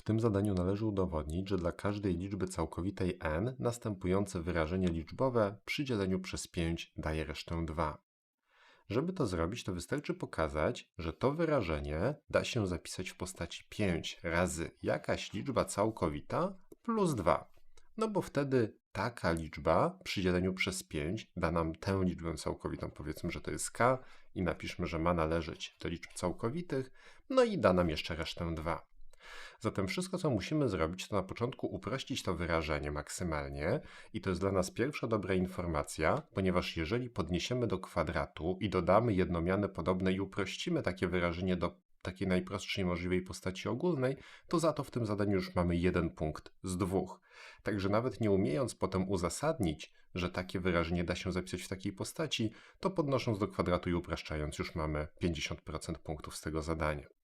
W tym zadaniu należy udowodnić, że dla każdej liczby całkowitej n następujące wyrażenie liczbowe przy dzieleniu przez 5 daje resztę 2. Żeby to zrobić, to wystarczy pokazać, że to wyrażenie da się zapisać w postaci 5 razy jakaś liczba całkowita plus 2. No bo wtedy taka liczba przy dzieleniu przez 5 da nam tę liczbę całkowitą. Powiedzmy, że to jest k i napiszmy, że ma należeć do liczb całkowitych, no i da nam jeszcze resztę 2. Zatem wszystko, co musimy zrobić, to na początku uprościć to wyrażenie maksymalnie i to jest dla nas pierwsza dobra informacja, ponieważ jeżeli podniesiemy do kwadratu i dodamy jednomiany podobne i uprościmy takie wyrażenie do takiej najprostszej możliwej postaci ogólnej, to za to w tym zadaniu już mamy jeden punkt z dwóch. Także nawet nie umiejąc potem uzasadnić, że takie wyrażenie da się zapisać w takiej postaci, to podnosząc do kwadratu i upraszczając już mamy 50% punktów z tego zadania.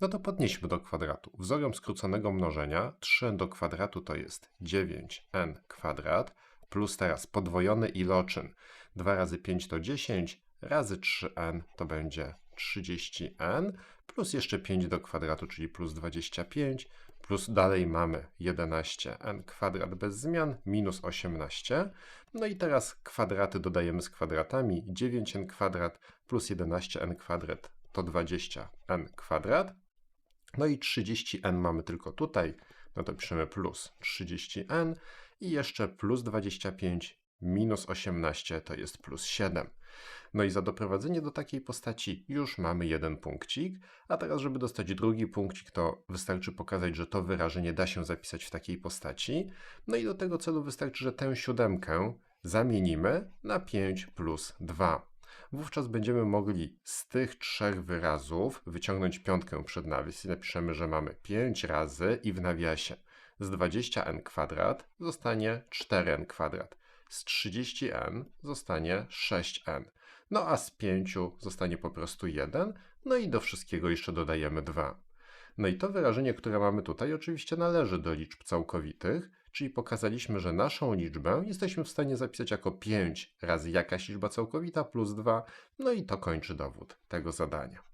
No to podnieśmy do kwadratu. Wzorem skróconego mnożenia 3n do kwadratu to jest 9n kwadrat plus teraz podwojony iloczyn 2 razy 5 to 10 razy 3n to będzie 30n plus jeszcze 5 do kwadratu, czyli plus 25 plus dalej mamy 11n kwadrat bez zmian minus 18. No i teraz kwadraty dodajemy z kwadratami. 9n kwadrat plus 11n kwadrat to 20n kwadrat. No i 30n mamy tylko tutaj, no to piszemy plus 30n i jeszcze plus 25 minus 18 to jest plus 7. No i za doprowadzenie do takiej postaci już mamy jeden punkcik, a teraz żeby dostać drugi punkcik to wystarczy pokazać, że to wyrażenie da się zapisać w takiej postaci. No i do tego celu wystarczy, że tę siódemkę zamienimy na 5 plus 2 wówczas będziemy mogli z tych trzech wyrazów wyciągnąć piątkę przed nawias i napiszemy, że mamy 5 razy i w nawiasie z 20n kwadrat zostanie 4n kwadrat, z 30n zostanie 6n, no a z 5 zostanie po prostu 1, no i do wszystkiego jeszcze dodajemy 2. No i to wyrażenie, które mamy tutaj, oczywiście należy do liczb całkowitych, czyli pokazaliśmy, że naszą liczbę jesteśmy w stanie zapisać jako 5 razy jakaś liczba całkowita plus 2, no i to kończy dowód tego zadania.